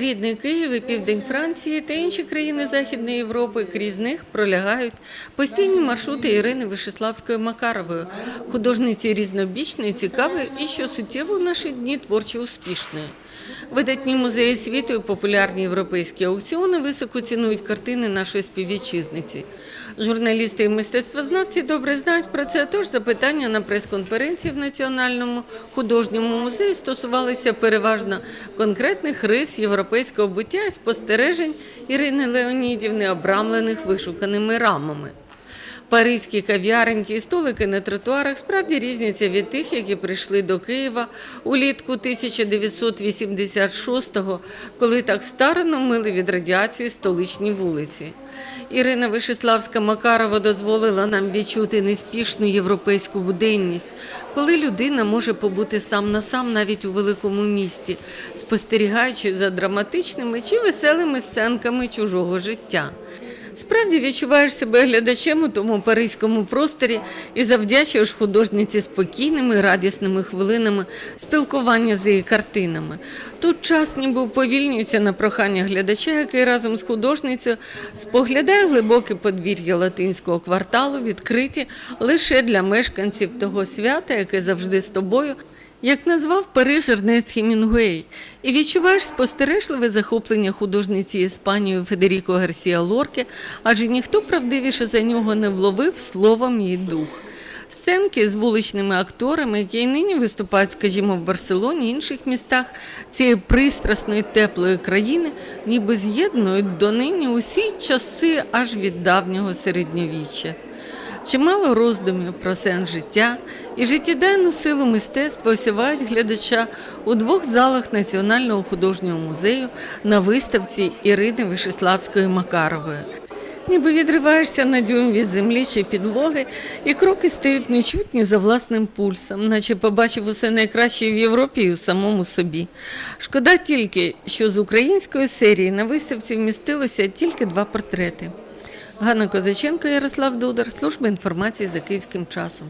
Рідний Київ і південь Франції та інші країни Західної Європи крізь них пролягають постійні маршрути Ірини Вишеславської Макарової, художниці різнобічної, цікавої і, що суттєво наші дні творчо успішної. Видатні музеї світу і популярні європейські аукціони високо цінують картини нашої співвітчизниці. Журналісти і мистецтвознавці добре знають про це, тож запитання на прес-конференції в Національному художньому музеї стосувалися переважно конкретних рис європейського буття і спостережень Ірини Леонідівни, обрамлених вишуканими рамами. Паризькі кав'яреньки і столики на тротуарах справді різняться від тих, які прийшли до Києва улітку 1986-го, коли так старано мили від радіації столичні вулиці. Ірина Вишеславська Макарова дозволила нам відчути неспішну європейську буденність, коли людина може побути сам на сам навіть у великому місті, спостерігаючи за драматичними чи веселими сценками чужого життя. Справді відчуваєш себе глядачем у тому паризькому просторі і завдячуєш художниці спокійними, радісними хвилинами спілкування з її картинами. Тут час ніби уповільнюється на прохання глядача, який разом з художницею споглядає глибоке подвір'я латинського кварталу, відкриті лише для мешканців того свята, яке завжди з тобою. Як назвав Париж Ернест Хемінгуей, і відчуваєш спостережливе захоплення художниці Іспанією Федеріко Гарсія Лорке, адже ніхто правдивіше за нього не вловив словом її дух. Сценки з вуличними акторами, які й нині виступають, скажімо, в Барселоні і інших містах цієї пристрасної теплої країни, ніби з'єднують донині усі часи аж від давнього середньовіччя. Чимало роздумів про сенс життя і життєдайну силу мистецтва осявають глядача у двох залах Національного художнього музею на виставці Ірини Вишеславської Макарової. Ніби відриваєшся на дюйм від землі чи підлоги, і кроки стають нечутні за власним пульсом, наче побачив усе найкраще в Європі і у самому собі. Шкода тільки, що з української серії на виставці вмістилося тільки два портрети. Ганна Козаченко, Ярослав Дудар, служба інформації за київським часом.